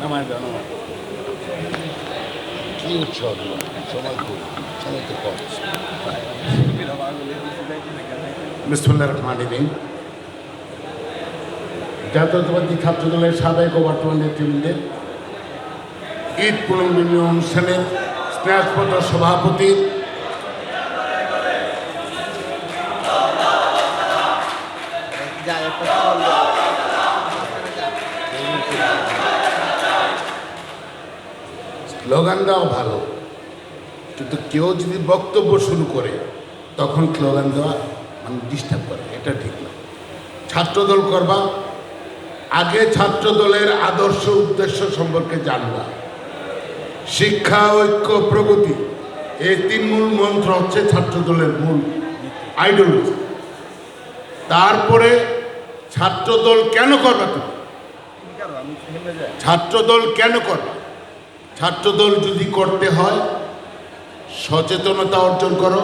নামায় দাও নামায় কি উৎসব? সময় খুব সময় তো কম। বিসমুল্লাহ রহমান রহিম। জাতীয়তাবাদী ছাত্র দলের সাবেক ও বর্তমান নেতৃবৃন্দের ঈদ পুনর্মিলনী অনুষ্ঠানের স্নেহাস্পদ সভাপতি স্লোগান দেওয়া ভালো। কিন্তু কেউ যদি বক্তব্য শুরু করে, তখন স্লোগান দেওয়া মানে ডিস্টার্ব করে, এটা ঠিক না। ছাত্রদল করবা, আগে ছাত্রদলের আদর্শ উদ্দেশ্য সম্পর্কে জানবা। শিক্ষা, ঐক্য, প্রগতি, এই তিন মূল মন্ত্র হচ্ছে ছাত্রদলের মূল আইডিওলজি তারপরে ছাত্রদল কেন করবা তুমি? ছাত্রদল কেন করবা? ছাত্রদল যদি করতে হয়, সচেতনতা অর্জন করো,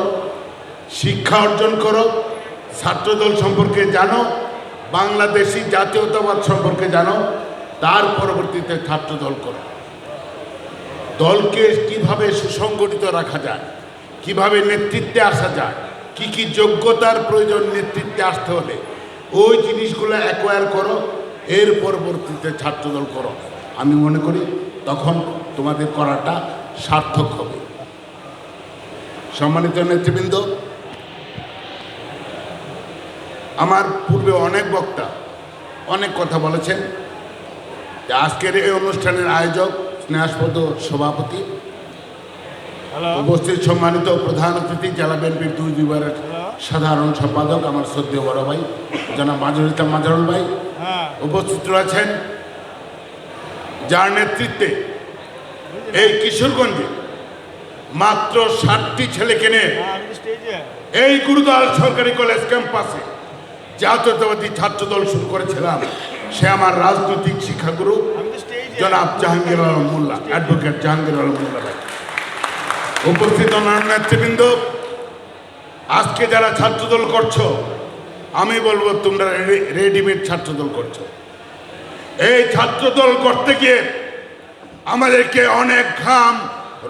শিক্ষা অর্জন করো, ছাত্রদল সম্পর্কে জানো, বাংলাদেশি জাতীয়তাবাদ সম্পর্কে জানো, তার পরবর্তীতে ছাত্রদল করো। দলকে কীভাবে সুসংগঠিত রাখা যায়, কীভাবে নেতৃত্বে আসা যায়, কি কি যোগ্যতার প্রয়োজন নেতৃত্বে আসতে হলে, ওই জিনিসগুলো অ্যাকোয়ার করো এর পরবর্তীতে ছাত্রদল করো। আমি মনে করি তখন তোমাদের করাটা সার্থক হবে। সম্মানিত নেতৃবৃন্দ আমার পূর্বে অনেক বক্তা অনেক কথা বলেছেন। যে আজকের এই অনুষ্ঠানের আয়োজক স্নেহাস্পদ সভাপতি উপস্থিত সম্মানিত প্রধান অতিথি জেলা বিএনপির দুই দুইবারের সাধারণ সম্পাদক আমার শ্রদ্ধেয় বড় ভাই জনাব মাজুল ইসলাম মাজরুল ভাই উপস্থিত রয়েছেন যার নেতৃত্বে এই কিশোরগঞ্জে মাত্র ষাটটি ছেলেকে নিয়ে এই গুরুদয়াল সরকারি কলেজ ক্যাম্পাসে জাতীয়তাবাদী ছাত্রদল শুরু করেছিলাম। সে আমার রাজনৈতিক শিক্ষাগুরু। জনাব জাহাঙ্গীর আলম মোল্লা অ্যাডভোকেট জাহাঙ্গীর আলম মোল্লা উপস্থিত অন্যান্য নেতৃবৃন্দ আজকে যারা ছাত্রদল করছ আমি বলব, তোমরা রেডিমেড ছাত্রদল করছ। এই ছাত্রদল করতে গিয়ে আমাদেরকে অনেক ঘাম,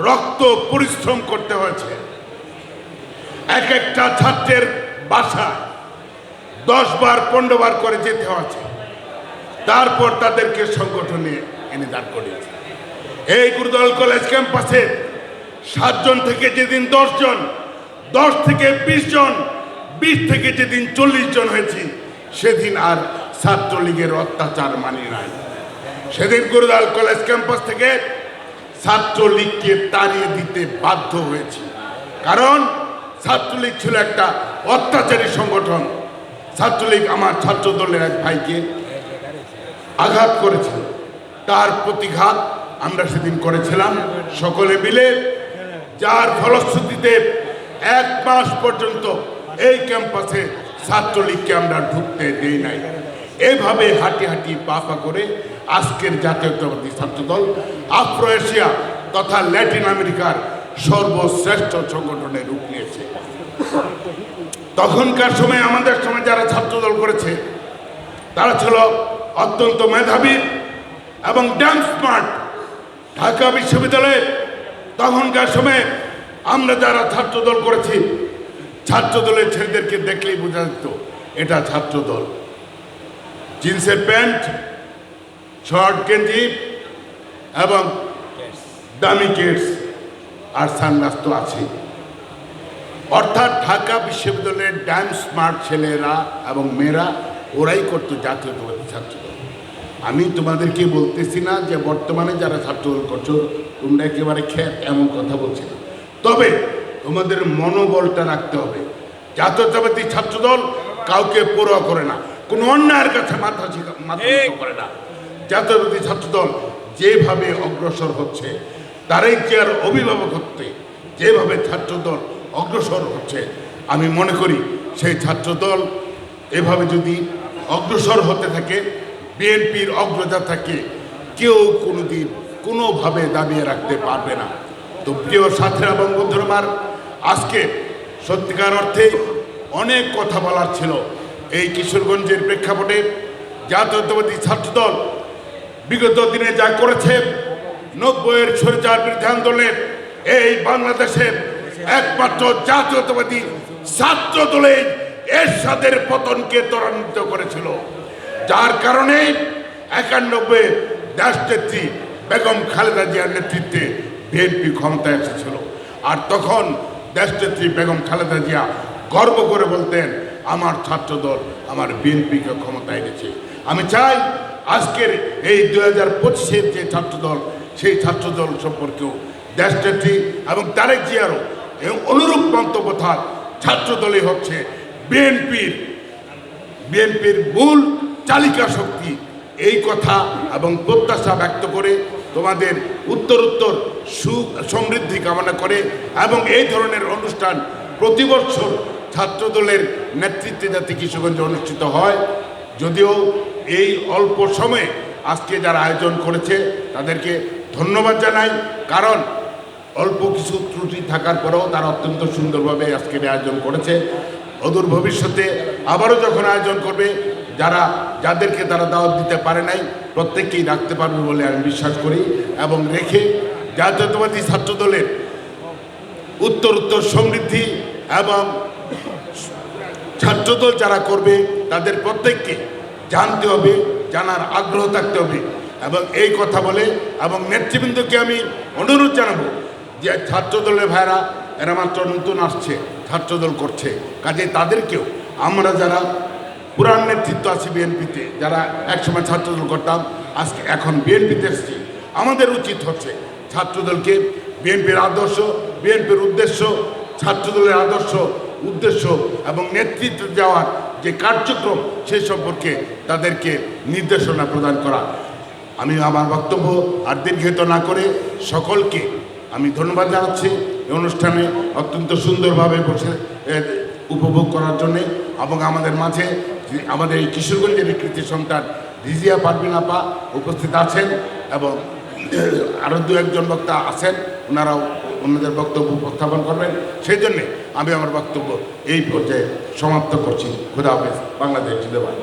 রক্ত পরিশ্রম করতে হয়েছে। এক একটা ছাত্রের বাসা দশ বার, পনেরো বার করে যেতে হয়েছে। তারপর তাদেরকে সংগঠনে এনে দাঁড় করিয়েছে। এই গুরুদল কলেজ ক্যাম্পাসে সাতজন থেকে যেদিন দশজন, দশ থেকে বিশ জন বিশ থেকে যেদিন চল্লিশ জন হয়েছি, সেদিন আর ছাত্রলীগের অত্যাচার মানি নাই। সেদিন গুরুদাল কলেজ ক্যাম্পাস থেকে ছাত্রলীগকে তাড়িয়ে দিতে বাধ্য হয়েছি। কারণ ছাত্রলীগ ছিল একটা অত্যাচারী সংগঠন। ছাত্রলীগ আমার ছাত্র দলের এক ভাইকে আঘাত করেছিল তার প্রতিঘাত আমরা সেদিন করেছিলাম সকলে মিলে, যার ফলশ্রুতিতে এক মাস পর্যন্ত এই ক্যাম্পাসে ছাত্রলীগকে আমরা ঢুকতে দেই নাই। এভাবে হাঁটি হাঁটি পাফা করে আজকের জাতীয়তাবাদী ছাত্রদল আফ্রো এশিয়া তথা ল্যাটিন আমেরিকার সর্বশ্রেষ্ঠ সংগঠনে রূপ নিয়েছে। তখনকার সময় আমাদের সময় যারা ছাত্রদল করেছে, তারা ছিল অত্যন্ত মেধাবী এবং ড্যান্স স্মার্ট ঢাকা বিশ্ববিদ্যালয়ে তখনকার সময়ে আমরা যারা ছাত্রদল করেছি ছাত্রদলের ছেলেদেরকে দেখলেই বোঝা যেত, এটা ছাত্রদল। জিন্সের প্যান্ট, শর্ট, গেঞ্জি এবং দামি কেটস আর সানগ্লাস তো আছেই। অর্থাৎ ঢাকা বিশ্ববিদ্যালয়ের ড্যান্স স্মার্ট ছেলেরা এবং মেয়েরা, ওরাই করতো জাতীয়তাবাদী ছাত্রদল। আমি তোমাদেরকে বলতেছি না যে বর্তমানে যারা ছাত্রদল করছ, তোমরা একেবারে খ্যাত, এমন কথা বলছি তবে তোমাদের মনোবলটা রাখতে হবে। জাতীয় জাতীয়তাবাদী ছাত্রদল কাউকে পড়ুয়া করে না। কোনো অন্যায়ের কাছে মাথা মাথা করে না। জাতীয়তাবাদী ছাত্রদল যেভাবে অগ্রসর হচ্ছে তারাই কি আর অভিভাবক হচ্ছে যেভাবে ছাত্রদল অগ্রসর হচ্ছে আমি মনে করি সেই ছাত্রদল এভাবে যদি অগ্রসর হতে থাকে বিএনপির অগ্রযাত্রাকে কেউ কোনোদিন কোনোভাবে দাবিয়ে রাখতে পারবে না। তো প্রিয় সাথীরা আমার আজকে সত্যিকার অর্থে অনেক কথা বলার ছিল। এই কিশোরগঞ্জের প্রেক্ষাপটে জাতীয়তাবাদী ছাত্রদল বিগত দিনে যা করেছে, নব্বইয়ের সরকার বিরুদ্ধে আন্দোলনে এই বাংলাদেশের একমাত্র জাতীয়তাবাদী ছাত্র দলে এরশাদের পতনকে ত্বরান্বিত করেছিল। যার কারণে একানব্বই দেশনেত্রী বেগম খালেদা জিয়ার নেতৃত্বে বিএনপি ক্ষমতায় এসেছিল। আর তখন দেশনেত্রী বেগম খালেদা জিয়া গর্ব করে বলতেন, আমার ছাত্রদল আমার বিএনপিকে ক্ষমতায় এনেছে। আমি চাই আজকের এই দু হাজার পঁচিশের যে ছাত্রদল, সেই ছাত্রদল সম্পর্কেও দেশনেত্রী এবং তারেক জিয়ারও এবং অনুরূপ মন্তব্য থাক। ছাত্রদলই হচ্ছে বিএনপির বিএনপির মূল চালিকা শক্তি। এই কথা এবং প্রত্যাশা ব্যক্ত করে তোমাদের উত্তর উত্তর সুখ, সমৃদ্ধি কামনা করে এবং এই ধরনের অনুষ্ঠান প্রতি বছর ছাত্রদলের নেতৃত্বে যাতে কিশোরগঞ্জে অনুষ্ঠিত হয়। যদিও এই অল্প সময়ে আজকে যারা আয়োজন করেছে, তাদেরকে ধন্যবাদ জানাই, কারণ অল্প কিছু ত্রুটি থাকার পরেও তারা অত্যন্ত সুন্দরভাবে আজকের আয়োজন করেছে। অদূর ভবিষ্যতে আবারও যখন আয়োজন করবে, যারা, যাদেরকে তারা দাওয়াত দিতে পারে নাই, প্রত্যেককেই রাখতে পারবে বলে আমি বিশ্বাস করি এবং রেখে জাতীয়তাবাদী ছাত্রদলের উত্তর উত্তর সমৃদ্ধি এবং ছাত্রদল যারা করবে, তাদের প্রত্যেককে জানতে হবে, জানার আগ্রহ থাকতে হবে। এবং এই কথা বলে এবং নেতৃবৃন্দকে আমি অনুরোধ জানাব যে ছাত্রদলের ভাইরা, এরা মাত্র নতুন আসছে, ছাত্রদল করছে। কাজে তাদেরকেও আমরা যারা পুরাণ নেতৃত্ব আছি বিএনপিতে, যারা একসময় ছাত্রদল করতাম, আজকে এখন বিএনপিতে এসেছি। আমাদের উচিত হচ্ছে ছাত্রদলকে বিএনপির আদর্শ, বিএনপির উদ্দেশ্য, ছাত্রদলের আদর্শ উদ্দেশ্য এবং নেতৃত্ব দেওয়ার যে কার্যক্রম, সে সম্পর্কে তাদেরকে নির্দেশনা প্রদান করা। আমি আমার বক্তব্য আর দীর্ঘিত না করে সকলকে আমি ধন্যবাদ জানাচ্ছি এই অনুষ্ঠানে অত্যন্ত সুন্দরভাবে বসে উপভোগ করার জন্যে এবং আমাদের মাঝে আমাদের এই কিশোরগঞ্জের কৃতি সন্তান রিজিয়া পারবিন আপা উপস্থিত আছেন এবং আরও দু একজন বক্তা আছেন, ওনারাও অন্যদের বক্তব্য উপস্থাপন করবেন। সেই জন্যে আমি আমার বক্তব্য এই পর্যায়ে সমাপ্ত করছি। খুদা হাফেজ, বাংলাদেশ জিন্দাবাদ।